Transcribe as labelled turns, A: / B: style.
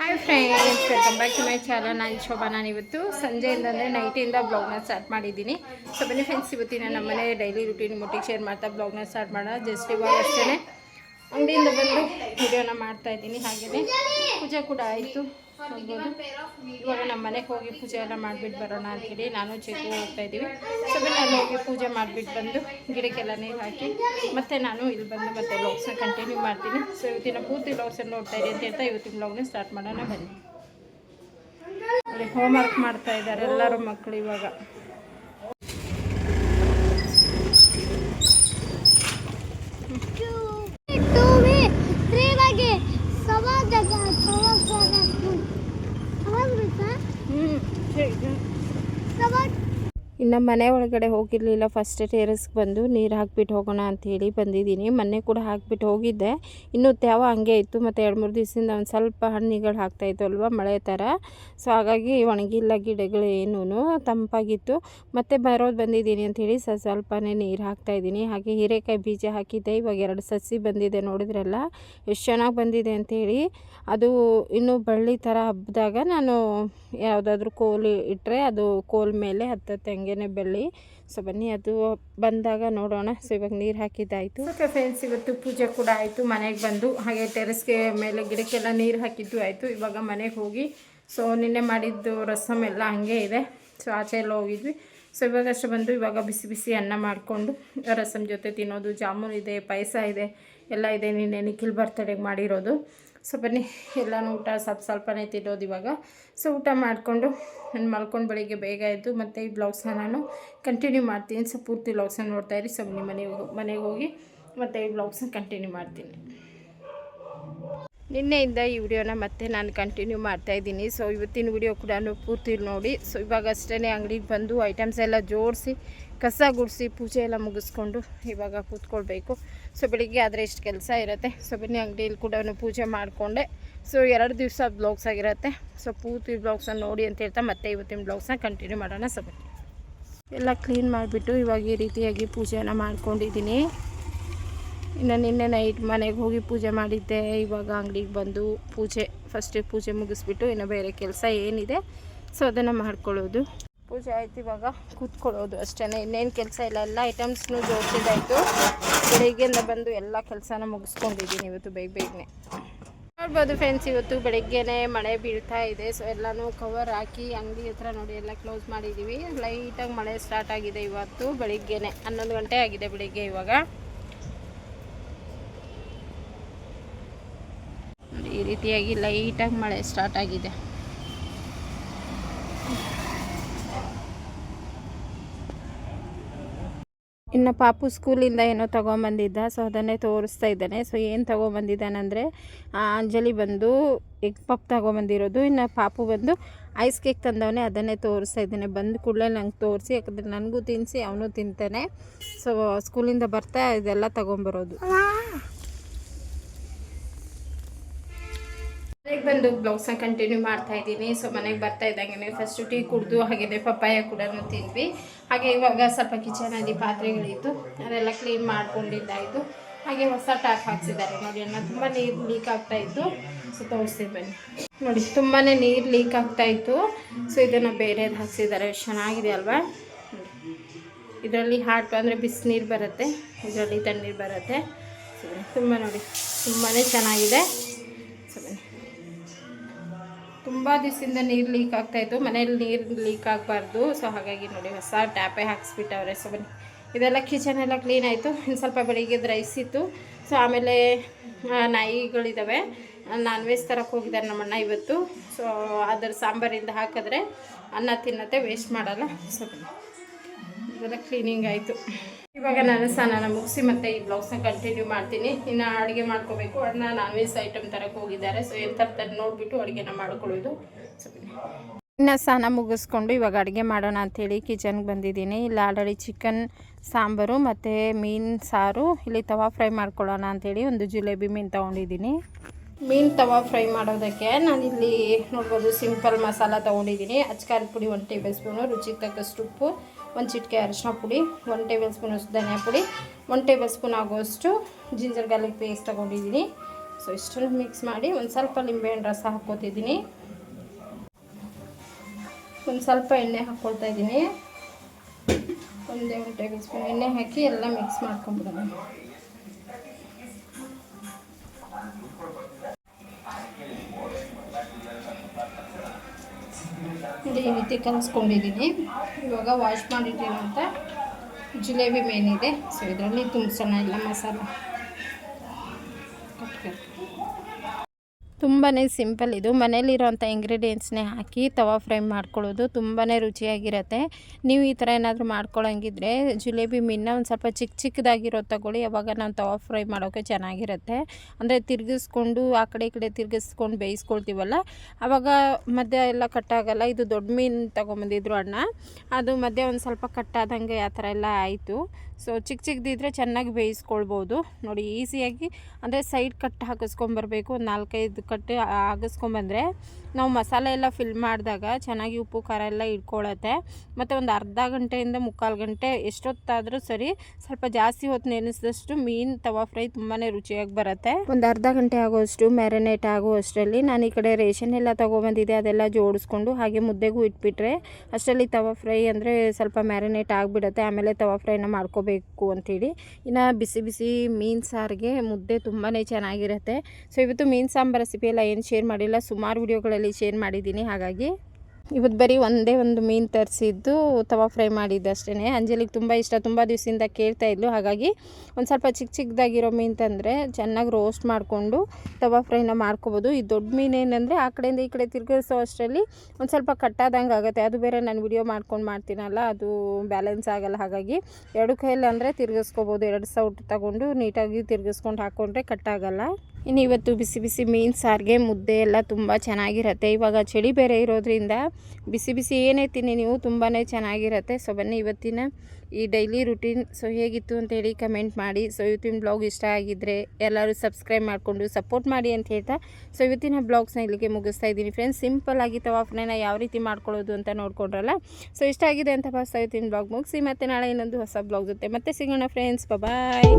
A: Hi friends welcome back to my channel ನಾನು ಶೋಭಾ, ನಾನು ಇವತ್ತು ಸಂಜೆಯಿಂದ ಅಂದರೆ ನೈಟಿಂದ ಬ್ಲಾಗ್ನ ಸ್ಟಾರ್ಟ್ ಮಾಡಿದ್ದೀನಿ. ಸೊ ಬನ್ನಿ ಫ್ರೆಂಡ್ಸ್ ಇವತ್ತಿನ ನಮ್ಮನೆ ಡೈಲಿ ರುಟೀನ್ ಮುಟ್ಟಿಗೆ ಶೇರ್ ಮಾಡ್ತಾ ಬ್ಲಾಗ್ನ ಸ್ಟಾರ್ಟ್ ಮಾಡೋಣ. ಜಸ್ಟ್ ಇವಾಗ ಅಷ್ಟೇ ಅಂಗಡಿಯಿಂದ ಬಂದು ವಿಡಿಯೋನ ಮಾಡ್ತಾ ಇದ್ದೀನಿ. ಹಾಗೆಯೇ ಪೂಜೆ ಕೂಡ ಆಯಿತು. ಇವಾಗ ನಮ್ಮ ಮನೆಗೆ ಹೋಗಿ ಪೂಜೆ ಎಲ್ಲ ಮಾಡಿಬಿಟ್ಟು ಬರೋಣ ಅಂತೇಳಿ ನಾನು ಚೆಕ್ಕು ಹೋಗ್ತಾ ಇದ್ದೀವಿ. ಸೊ ನಾನು ಅಲ್ಲಿ ಹೋಗಿ ಪೂಜೆ ಮಾಡಿಬಿಟ್ಟು ಬಂದು ಗಿಡಕ್ಕೆಲ್ಲ ನೀರು ಹಾಕಿ ಮತ್ತೆ ನಾನು ಇಲ್ಲಿ ಬಂದು ಮತ್ತೆ ಬ್ಲಾಗ್ಸ್ನ ಕಂಟಿನ್ಯೂ ಮಾಡ್ತೀನಿ. ಸೊ ಇವತ್ತಿನ ಪೂರ್ತಿ ಬ್ಲಾಗ್ಸನ್ನು ನೋಡ್ತಾ ಇದೆ ಅಂತ ಹೇಳ್ತಾ ಇವತ್ತಿನ ಬ್ಲಾಗ್ನ ಸ್ಟಾರ್ಟ್ ಮಾಡೋಣ ಬನ್ನಿ. ಹೋಮ್ ವರ್ಕ್ ಮಾಡ್ತಾ ಇದ್ದಾರೆ ಎಲ್ಲರೂ ಮಕ್ಕಳು ಇವಾಗ. ಇನ್ನು ಮನೆ ಒಳಗಡೆ ಹೋಗಿರಲಿಲ್ಲ. ಫಸ್ಟ್ ಟೇರಸ್ಗೆ ಬಂದು ನೀರು ಹಾಕ್ಬಿಟ್ಟು ಹೋಗೋಣ ಅಂಥೇಳಿ ಬಂದಿದ್ದೀನಿ. ಮೊನ್ನೆ ಕೂಡ ಹಾಕ್ಬಿಟ್ಟು ಹೋಗಿದ್ದೆ. ಇನ್ನೂ ತ್ಯಾವ ಹಂಗೆ ಇತ್ತು. ಮತ್ತು ಎರಡು ಮೂರು ದಿವಸದಿಂದ ಒಂದು ಸ್ವಲ್ಪ ಹಣ್ಣಿಗಳು ಹಾಕ್ತಾಯಿತ್ತು ಅಲ್ವ ಮಳೆ ಥರ ಸೊ ಹಾಗಾಗಿ ಒಣಗಿಲ್ಲ ಗಿಡಗಳು ಏನೂ ತಂಪಾಗಿತ್ತು. ಮತ್ತೆ ಬರೋದು ಬಂದಿದ್ದೀನಿ ಅಂಥೇಳಿ ಸ ಸ್ವಲ್ಪನೇ ನೀರು ಹಾಕ್ತಾಯಿದ್ದೀನಿ ಹಾಗೆ ಹೀರೆಕಾಯಿ ಬೀಜ ಹಾಕಿದ್ದೆ. ಇವಾಗ ಎರಡು ಸಸಿ ಬಂದಿದೆ ನೋಡಿದ್ರಲ್ಲ. ಎಷ್ಟು ಚೆನ್ನಾಗಿ ಬಂದಿದೆ ಅಂಥೇಳಿ ಅದು ಇನ್ನೂ ಬಳ್ಳಿ ಥರ ಹಬ್ಬದಾಗ ನಾನು ಯಾವುದಾದ್ರೂ ಕೋಲು ಇಟ್ಟರೆ ಅದು ಕೋಲ್ ಮೇಲೆ ಹತ್ತತ್ತೆ ಬೆಳ್ಳಿ. ಸೊ ಬನ್ನಿ, ಅದು ಬಂದಾಗ ನೋಡೋಣ. ಸೊ ಇವಾಗ ನೀರು ಹಾಕಿದ್ದಾಯಿತು. ಓಕೆ ಫ್ರೆಂಡ್ಸ್ ಇವತ್ತು ಪೂಜೆ ಕೂಡ ಆಯಿತು. ಮನೆಗೆ ಬಂದು, ಹಾಗೆ ಟೆರೆಸ್ಗೆ ಮೇಲೆ ಗಿಡಕ್ಕೆಲ್ಲ ನೀರು ಹಾಕಿದ್ದು ಆಯಿತು. ಇವಾಗ ಮನೆಗೆ ಹೋಗಿ, ಸೊ ನಿನ್ನೆ ಮಾಡಿದ್ದು ರಸಮ್ ಎಲ್ಲ ಹಂಗೆ ಇದೆ. ಸೊ ಆಚೆ ಎಲ್ಲ ಹೋಗಿದ್ವಿ. ಸೊ ಇವಾಗಷ್ಟು ಬಂದು, ಇವಾಗ ಬಿಸಿ ಬಿಸಿ ಅನ್ನ ಮಾಡಿಕೊಂಡು ರಸಮ್ ಜೊತೆ ತಿನ್ನೋದು. ಜಾಮೂನ್ ಇದೆ, ಪಾಯಸ ಇದೆ, ಎಲ್ಲ ಇದೆ. ನಿನ್ನೆ ನಿಖಿಲ್ ಬರ್ತಡೆಗೆ ಮಾಡಿರೋದು. ಸೊ ಬನ್ನಿ, ಎಲ್ಲನೂ ಊಟ ಸ್ವಲ್ಪ ಸ್ವಲ್ಪನೇ ತಿನ್ನೋದು ಇವಾಗ. ಸೊ ಊಟ ಮಾಡಿಕೊಂಡು ನಾನು ಮಲ್ಕೊಂಡು ಬೆಳಿಗ್ಗೆ ಬೇಗ ಎದ್ದು ಮತ್ತು ಈ ಬ್ಲಾಗ್ಸ್ನ ನಾನು ಕಂಟಿನ್ಯೂ ಮಾಡ್ತೀನಿ. ಸೊ ಪೂರ್ತಿ ಬ್ಲಾಗ್ಸನ್ನ ನೋಡ್ತಾಯಿರಿ ಸೊ ಬನ್ನಿ, ಮನೆಗೆ ಮನೆಗೆ ಹೋಗಿ ಮತ್ತು ಈ ಬ್ಲಾಗ್ಸನ್ನ ಕಂಟಿನ್ಯೂ ಮಾಡ್ತೀನಿ. ನಿನ್ನೆಯಿಂದ ಈ ವಿಡಿಯೋನ ಮತ್ತೆ ನಾನು ಕಂಟಿನ್ಯೂ ಮಾಡ್ತಾ ಇದ್ದೀನಿ. ಸೊ ಇವತ್ತಿನ ವಿಡಿಯೋ ಕೂಡ ಪೂರ್ತಿ ನೋಡಿ. ಸೊ ಇವಾಗ ಅಷ್ಟೇ ಅಂಗಡಿಗೆ ಬಂದು ಐಟಮ್ಸ್ ಎಲ್ಲ ಜೋಡಿಸಿ, ಕಸ ಗುಡಿಸಿ, ಪೂಜೆ ಎಲ್ಲ ಮುಗಿಸ್ಕೊಂಡು ಇವಾಗ ಕೂತ್ಕೊಳ್ಬೇಕು. ಸೊ ಬೆಳಿಗ್ಗೆ ಆದರೆ ಇಷ್ಟು ಕೆಲಸ ಇರುತ್ತೆ. ಸೊ ಬನ್ನಿ ಅಂಗಡಿಯಲ್ಲಿ ಕೂಡ ಪೂಜೆ ಮಾಡಿಕೊಂಡೆ. ಸೊ ಎರಡು ದಿವಸ ಬ್ಲಾಗ್ಸ್ ಆಗಿರುತ್ತೆ. ಸೊ ಪೂರ್ತಿ ಬ್ಲಾಗ್ಸನ್ನು ನೋಡಿ ಅಂತ ಹೇಳ್ತಾ ಮತ್ತೆ ಇವತ್ತಿನ ಬ್ಲಾಗ್ಸನ್ನ ಕಂಟಿನ್ಯೂ ಮಾಡೋಣ. ಸೊ ಬನ್ನಿ. ಎಲ್ಲ ಕ್ಲೀನ್ ಮಾಡಿಬಿಟ್ಟು ಇವಾಗ ಈ ರೀತಿಯಾಗಿ ಪೂಜೆನ ಮಾಡ್ಕೊಂಡಿದ್ದೀನಿ. ಇನ್ನು ನಿನ್ನೆ ನೈಟ್ ಮನೆಗೆ ಹೋಗಿ ಪೂಜೆ ಮಾಡಿದ್ದೆ. ಇವಾಗ ಅಂಗಡಿಗೆ ಬಂದು ಪೂಜೆ ಫಸ್ಟ್ ಪೂಜೆ ಮುಗಿಸ್ಬಿಟ್ಟು ಇನ್ನು ಬೇರೆ ಕೆಲಸ ಏನಿದೆ ಸೊ ಅದನ್ನು ಮಾಡ್ಕೊಳ್ಳೋದು. ಪೂಜೆ ಆಯ್ತು ಇವಾಗ ಕೂತ್ಕೊಳ್ಳೋದು ಅಷ್ಟೇ ಇನ್ನೇನು ಕೆಲಸ ಇಲ್ಲ. ಎಲ್ಲ ಐಟಮ್ಸ್ನು ಜೋಡಿಸಿದಾಯಿತು ಬೆಳಿಗ್ಗೆಯಿಂದ ಬಂದು ಎಲ್ಲ ಕೆಲಸನ ಮುಗಿಸ್ಕೊಂಡಿದ್ದೀನಿ ಇವತ್ತು ಬೇಗ ಬೇಗನೆ. ನೋಡ್ಬೋದು ಫ್ರೆಂಡ್ಸ್ ಇವತ್ತು ಬೆಳಗ್ಗೆನೆ ಮಳೆ ಬೀಳ್ತಾ ಇದೆ. ಸೊ ಎಲ್ಲನೂ ಕವರ್ ಹಾಕಿ ಅಂಗಡಿ ಹತ್ರ ನೋಡಿ ಎಲ್ಲ ಕ್ಲೋಸ್ ಮಾಡಿದ್ದೀವಿ ಲೈಟಾಗಿ ಮಳೆ ಸ್ಟಾರ್ಟ್ ಆಗಿದೆ ಇವತ್ತು, ಬೆಳಿಗ್ಗೆನೆ. ಹನ್ನೊಂದು ಗಂಟೆ ಆಗಿದೆ ಬೆಳಿಗ್ಗೆ ಇವಾಗ ನೋಡಿ ಈ ರೀತಿಯಾಗಿ ಲೈಟಾಗಿ ಮಳೆ ಸ್ಟಾರ್ಟ್ ಆಗಿದೆ. ಇನ್ನು ಪಾಪು ಸ್ಕೂಲಿಂದ ಏನೋ ತೊಗೊಂಬಂದಿದ್ದ ಸೊ ಅದನ್ನೇ ತೋರಿಸ್ತಾ ಇದ್ದಾನೆ. ಸೊ ಏನು ತೊಗೊಂಬಂದಿದ್ದಾನಂದರೆ ಅಂಜಲಿ ಬಂದು ಎಗ್ ಪಪ್ ತೊಗೊಂಬಂದಿರೋದು, ಇನ್ನು ಪಾಪು ಬಂದು ಐಸ್ ಕೇಕ್ ತಂದವನೇ ಅದನ್ನೇ ತೋರಿಸ್ತಾ ಇದ್ದಾನೆ. ಬಂದು ಕೂಡಲೇ ನಂಗೆ ತೋರಿಸಿ, ಯಾಕಂದರೆ ನನಗೂ ತಿನ್ನಿಸಿ ಅವನು ತಿಂತಾನೆ. ಸೊ ಸ್ಕೂಲಿಂದ ಬರ್ತಾ ಇದೆಲ್ಲ ತೊಗೊಂಬರೋದು. ಮನೆಗೆ ಬಂದು ಬ್ಲೌಸ್ನ ಕಂಟಿನ್ಯೂ ಮಾಡ್ತಾ ಇದ್ದೀನಿ. ಸೊ, ಮನೆಗೆ ಬರ್ತಾ ಇದ್ದಂಗೆ ಫಸ್ಟ್ ಟೀ ಕುಡಿದು ಹಾಗೆಯೇ ಪಪ್ಪಾಯ ಕೂಡ ತಿಂದ್ವಿ. ಹಾಗೆ ಇವಾಗ ಸ್ವಲ್ಪ ಕಿಚನಲ್ಲಿ ಪಾತ್ರೆಗಳಿತ್ತು. ಅದೆಲ್ಲ ಕ್ಲೀನ್ ಮಾಡ್ಕೊಂಡಿದ್ದಾಯಿತು ಹಾಗೆ ಹೊಸ ಟ್ಯಾಪ್ ಹಾಕ್ಸಿದ್ದಾರೆ. ನೋಡಿ, ಅಣ್ಣ ತುಂಬ ನೀರು ಲೀಕ್ ಆಗ್ತಾ ಇತ್ತು. ಸೊ ತೋರಿಸ್ತೀವಿ ಬನ್ನಿ. ನೋಡಿ ತುಂಬಾ ನೀರು ಲೀಕ್ ಆಗ್ತಾ ಇತ್ತು. ಸೊ, ಇದನ್ನು ಬೇರೆದು ಹಾಕ್ಸಿದ್ದಾರೆ. ಚೆನ್ನಾಗಿದೆ ಅಲ್ವಾ? ಇದರಲ್ಲಿ ಹಾಟ್ ಅಂದರೆ ಬಿಸಿನೀರು ಬರುತ್ತೆ. ಇದರಲ್ಲಿ ತಣ್ಣೀರು ಬರುತ್ತೆ. ತುಂಬ ನೋಡಿ ತುಂಬಾ ಚೆನ್ನಾಗಿದೆ. ತುಂಬ ದಿವಸದಿಂದ ನೀರು ಲೀಕ್ ಆಗ್ತಾಯಿತ್ತು ಮನೇಲಿ ನೀರು ಲೀಕ್ ಆಗಬಾರ್ದು. ಸೊ ಹಾಗಾಗಿ ನೋಡಿ ಹೊಸ ಟ್ಯಾಪೇ ಹಾಕ್ಸ್ಬಿಟ್ಟವ್ರೆ. ಸೊ ಬನ್ನಿ. ಇದೆಲ್ಲ ಕಿಚನ್ ಎಲ್ಲ ಕ್ಲೀನ್ ಆಯಿತು. ಇನ್ನು ಸ್ವಲ್ಪ ಬೆಳಿಗ್ಗೆ ರೈಸ್ ಇತ್ತು. ಸೊ ಆಮೇಲೆ ನಾಯಿಗಳಿದ್ದಾವೆ ನಾನ್ ವೆಜ್ ತರಕ್ಕೆ ಹೋಗಿದ್ದಾರೆ ನಮ್ಮಣ್ಣ ಇವತ್ತು. ಸೊ ಅದರ ಸಾಂಬಾರಿಂದ ಹಾಕಿದ್ರೆ ಅನ್ನ ತಿನ್ನತ್ತೆ ವೇಸ್ಟ್ ಮಾಡಲ್ಲ. ಸೊ ಇದೆಲ್ಲ ಕ್ಲೀನಿಂಗ್ ಆಯಿತು. ಇವಾಗ ನಾನು ಸ್ನಾನ ಮುಗಿಸಿ ಮತ್ತೆ ಈ ಬ್ಲೌಸ್ನ ಕಂಟಿನ್ಯೂ ಮಾಡ್ತೀನಿ. ಇನ್ನು ಅಡುಗೆ ಮಾಡ್ಕೋಬೇಕು. ಅಣ್ಣ ನಾನ್ ವೆಜ್ ಐಟಮ್ ತರಕ್ಕೆ ಹೋಗಿದ್ದಾರೆ. ಸೊ ಏನು ನೋಡಿಬಿಟ್ಟು ಅಡುಗೆನ ಮಾಡ್ಕೊಳ್ಳೋದು. ಇನ್ನು ಸ್ನಾನ ಮುಗಿಸ್ಕೊಂಡು ಇವಾಗ ಅಡುಗೆ ಮಾಡೋಣ ಅಂಥೇಳಿ ಕಿಚನ್ಗೆ ಬಂದಿದ್ದೀನಿ. ಇಲ್ಲಿ ಆಲ್ರೆಡಿ ಚಿಕನ್ ಸಾಂಬಾರು ಮತ್ತು ಮೀನು, ಸಾರು, ಇಲ್ಲಿ ತವಾ ಫ್ರೈ ಮಾಡ್ಕೊಳ್ಳೋಣ ಅಂಥೇಳಿ ಒಂದು ಜಿಲೇಬಿ ಮೀನು ತೊಗೊಂಡಿದ್ದೀನಿ. ಮೀನು ತವಾ ಫ್ರೈ ಮಾಡೋದಕ್ಕೆ ನಾನಿಲ್ಲಿ ನೋಡ್ಬೋದು ಸಿಂಪಲ್ ಮಸಾಲ ತೊಗೊಂಡಿದ್ದೀನಿ. ಅಚ್ಕಾರದ ಪುಡಿ ಒಂದು ಟೇಬಲ್ ಸ್ಪೂನು ರುಚಿಗೆ ತಕ್ಕಷ್ಟು ಉಪ್ಪು. ಒಂದು ಚಿಟಿಕೆ ಅರಿಶಿನ ಪುಡಿ ಒನ್ ಟೇಬಲ್ ಸ್ಪೂನ್ ಧನಿಯಾ ಪುಡಿ ಒನ್ ಟೇಬಲ್ ಸ್ಪೂನ್ ಆಗುವಷ್ಟು ಜಿಂಜರ್ ಗಾರ್ಲಿಕ್ ಪೇಸ್ಟ್ ತಗೊಂಡಿದ್ದೀನಿ. ಸೊ ಇಷ್ಟನ್ನು ಮಿಕ್ಸ್ ಮಾಡಿ ಒಂದು ಸ್ವಲ್ಪ ನಿಂಬೆಹಣ್ಣು ರಸ ಹಾಕ್ಕೋತಿದ್ದೀನಿ. ಒಂದು ಸ್ವಲ್ಪ ಎಣ್ಣೆ ಹಾಕ್ಕೊಳ್ತಾ ಇದ್ದೀನಿ. ಒಂದೇ ಒಂದು ಟೇಬಲ್ ಸ್ಪೂನ್ ಎಣ್ಣೆ ಹಾಕಿ ಎಲ್ಲ ಮಿಕ್ಸ್ ಮಾಡ್ಕೊಂಬಿಡೋಣ. ಈ ರೀತಿ ಕಲಿಸ್ಕೊಂಡಿದ್ದೀನಿ. ಇವಾಗ ವಾಶ್ ಮಾಡಿಟ್ಟಿರೋಂಥ ಜಿಲೇಬಿ ಮೇನಿದೆ ಸೊ ಇದರಲ್ಲಿ ತುಂಬಿಸೋಣ ಎಲ್ಲ ಮಸಾಲ. ತುಂಬಾ ಸಿಂಪಲ್ ಇದು. ಮನೇಲಿರೋಂಥ ಇಂಗ್ರೀಡಿಯೆಂಟ್ಸ್ನೇ ಹಾಕಿ ತವಾ ಫ್ರೈ ಮಾಡ್ಕೊಳ್ಳೋದು ತುಂಬಾ ರುಚಿಯಾಗಿರುತ್ತೆ. ನೀವು ಈ ಥರ ಏನಾದರೂ ಮಾಡ್ಕೊಳ್ಳೋಂಗಿದ್ರೆ ಜಿಲೇಬಿ ಮೀನ್ನ ಒಂದು ಸ್ವಲ್ಪ ಚಿಕ್ಕ ಚಿಕ್ಕದಾಗಿರೋ ತಗೊಳ್ಳಿ. ಅವಾಗ ನಾವು ತವಾ ಫ್ರೈ ಮಾಡೋಕ್ಕೆ ಚೆನ್ನಾಗಿರುತ್ತೆ. ಅಂದರೆ ತಿರುಗಿಸ್ಕೊಂಡು ಆ ಕಡೆ ಈ ಕಡೆ ತಿರುಗಿಸ್ಕೊಂಡು ಬೇಯಿಸ್ಕೊಳ್ತೀವಲ್ಲ? ಆವಾಗ ಮಧ್ಯ ಎಲ್ಲ ಕಟ್ಟಾಗಲ್ಲ. ಇದು ದೊಡ್ಡ ಮೀನು ತೊಗೊಂಬಂದಿದ್ರು ಅಣ್ಣ. ಅದು ಮಧ್ಯೆ ಒಂದು ಸ್ವಲ್ಪ ಕಟ್ಟಾದಂಗೆ ಆ ಥರ ಎಲ್ಲ ಆಯಿತು. ಸೊ ಚಿಕ್ಕ ಚಿಕ್ಕದಿದ್ರೆ ಚೆನ್ನಾಗಿ ಬೇಯಿಸ್ಕೊಳ್ಬೋದು. ನೋಡಿ ಈಸಿಯಾಗಿ ಅಂದರೆ ಸೈಡ್ ಕಟ್ ಹಾಕಿಸ್ಕೊಂಬರ್ಬೇಕು. ಒಂದು ನಾಲ್ಕೈದು ಕಟ್ಟು ಆಗಿಸ್ಕೊಂಬಂದರೆ ನಾವು ಮಸಾಲೆ ಎಲ್ಲ ಫಿಲ್ ಮಾಡಿದಾಗ ಚೆನ್ನಾಗಿ ಉಪ್ಪು, ಖಾರ ಎಲ್ಲ ಇಟ್ಕೊಳತ್ತೆ ಮತ್ತು ಒಂದು ಅರ್ಧ ಗಂಟೆಯಿಂದ ಮುಕ್ಕಾಲು ಗಂಟೆ ಎಷ್ಟೊತ್ತಾದರೂ ಸರಿ ಸ್ವಲ್ಪ ಜಾಸ್ತಿ ಹೊತ್ತು ನೆನೆಸಿದಷ್ಟು ಮೀನು ತವಾ ಫ್ರೈ ತುಂಬಾ ರುಚಿಯಾಗಿ ಬರುತ್ತೆ. ಒಂದು ಅರ್ಧ ಗಂಟೆ ಆಗೋಷ್ಟು ಮ್ಯಾರಿನೇಟ್ ಆಗೋ ಅಷ್ಟರಲ್ಲಿ ನಾನು ಈ ಕಡೆ ರೇಷನ್ ಎಲ್ಲ ತೊಗೊಬಂದಿದ್ದೆ, ಅದೆಲ್ಲ ಜೋಡಿಸ್ಕೊಂಡು ಹಾಗೆ ಮುದ್ದೆಗೂ ಇಟ್ಬಿಟ್ರೆ ಅಷ್ಟರಲ್ಲಿ ತವಾ ಫ್ರೈ ಅಂದರೆ ಸ್ವಲ್ಪ ಮ್ಯಾರಿನೇಟ್ ಆಗಿಬಿಡುತ್ತೆ, ಆಮೇಲೆ ತವಾ ಫ್ರೈನ ಮಾಡ್ಕೋಬೇಕು ಅಂಥೇಳಿ ಇನ್ನು ಬಿಸಿ ಬಿಸಿ ಮೀನು ಸಾರಿಗೆ ಮುದ್ದೆ ತುಂಬಾ ಚೆನ್ನಾಗಿರುತ್ತೆ. ಸೊ ಇವತ್ತು ಮೀನು ಸಾಂಬಾರು ರೆಸಿಪಿ ಎಲ್ಲ ಏನು ಶೇರ್ ಮಾಡಿಲ್ಲ. ಸುಮಾರು ವಿಡಿಯೋಗಳಲ್ಲಿ ಶೇರ್ ಮಾಡಿದ್ದೀನಿ. ಹಾಗಾಗಿ ಇವತ್ತು ಬರೀ ಒಂದೇ ಒಂದು ಮೀನು ತರಿಸಿದ್ದು ತವಾ ಫ್ರೈ ಮಾಡಿದ್ದು ಅಷ್ಟೇ ಅಂಜಲಿಗೆ ತುಂಬ ಇಷ್ಟ. ತುಂಬ ದಿವಸದಿಂದ ಕೇಳ್ತಾ ಇದ್ಲು. ಹಾಗಾಗಿ ಒಂದು ಸ್ವಲ್ಪ ಚಿಕ್ಕ ಚಿಕ್ಕದಾಗಿರೋ ಮೀನು ತಂದರೆ ಚೆನ್ನಾಗಿ ರೋಸ್ಟ್ ಮಾಡಿಕೊಂಡು ತವಾ ಫ್ರೈನ ಮಾಡ್ಕೊಬೋದು. ಈ ದೊಡ್ಡ ಮೀನು ಏನಂದರೆ ಆ ಕಡೆಯಿಂದ ಈ ಕಡೆ ತಿರ್ಗಿಸೋ ಅಷ್ಟರಲ್ಲಿ ಒಂದು ಸ್ವಲ್ಪ ಕಟ್ಟಾದಂಗೆ ಆಗುತ್ತೆ. ಅದು ಬೇರೆ ನಾನು ವಿಡಿಯೋ ಮಾಡ್ಕೊಂಡು ಮಾಡ್ತೀನಲ್ಲ, ಅದು ಬ್ಯಾಲೆನ್ಸ್ ಆಗಲ್ಲ. ಹಾಗಾಗಿ ಎರಡು ಕೈಯಲ್ಲಿ ಅಂದರೆ ತಿರ್ಗಿಸ್ಕೊಬೋದು. ಎರಡು ಸೌಟ್ ತಗೊಂಡು ನೀಟಾಗಿ ತಿರುಗಿಸ್ಕೊಂಡು ಹಾಕ್ಕೊಂಡ್ರೆ ಕಟ್ಟಾಗಲ್ಲ. ಇನ್ನು ಇವತ್ತು ಬಿಸಿ ಬಿಸಿ ಮೀನು ಸಾರಿಗೆ, ಮುದ್ದೆ ಎಲ್ಲ ತುಂಬ ಚೆನ್ನಾಗಿರುತ್ತೆ. ಇವಾಗ ಚಳಿ ಬೇರೆ ಇರೋದ್ರಿಂದ ಬಿಸಿ ಬಿಸಿ ಏನೇ ತಿನ್ನಿ ನೀವು ತುಂಬಾ ಚೆನ್ನಾಗಿರುತ್ತೆ. ಸೊ ಬನ್ನಿ ಇವತ್ತಿನ ಈ ಡೈಲಿ ರುಟೀನ್ ಸೊ ಹೇಗಿತ್ತು ಅಂತೇಳಿ ಕಮೆಂಟ್ ಮಾಡಿ. ಸೊ ಇವತ್ತಿನ ಬ್ಲಾಗ್ ಇಷ್ಟ ಆಗಿದ್ದರೆ ಎಲ್ಲರೂ ಸಬ್ಸ್ಕ್ರೈಬ್ ಮಾಡಿಕೊಂಡು ಸಪೋರ್ಟ್ ಮಾಡಿ ಅಂತ ಹೇಳ್ತಾ. ಸೊ ಇವತ್ತಿನ ಬ್ಲಾಗ್ಸ್ನ ಇಲ್ಲಿಗೆ ಮುಗಿಸ್ತಾ ಇದ್ದೀನಿ ಫ್ರೆಂಡ್ಸ್ ಸಿಂಪಲ್ ಆಗಿ ತವಾಫ್ನ ಯಾವ ರೀತಿ ಮಾಡ್ಕೊಳ್ಳೋದು ಅಂತ ನೋಡ್ಕೊಂಡ್ರಲ್ಲ? ಸೊ ಇಷ್ಟ ಆಗಿದೆ ಅಂತ ಭಾವಿಸ್ತಾ ಇವತ್ತಿನ ಬ್ಲಾಗ್ ಮುಗಿಸಿ. ಮತ್ತೆ ನಾಳೆ ಇನ್ನೊಂದು ಹೊಸ ಬ್ಲಾಗ್ ಜೊತೆ ಮತ್ತೆ ಸಿಗೋಣ ಫ್ರೆಂಡ್ಸ್ ಬಾಯ್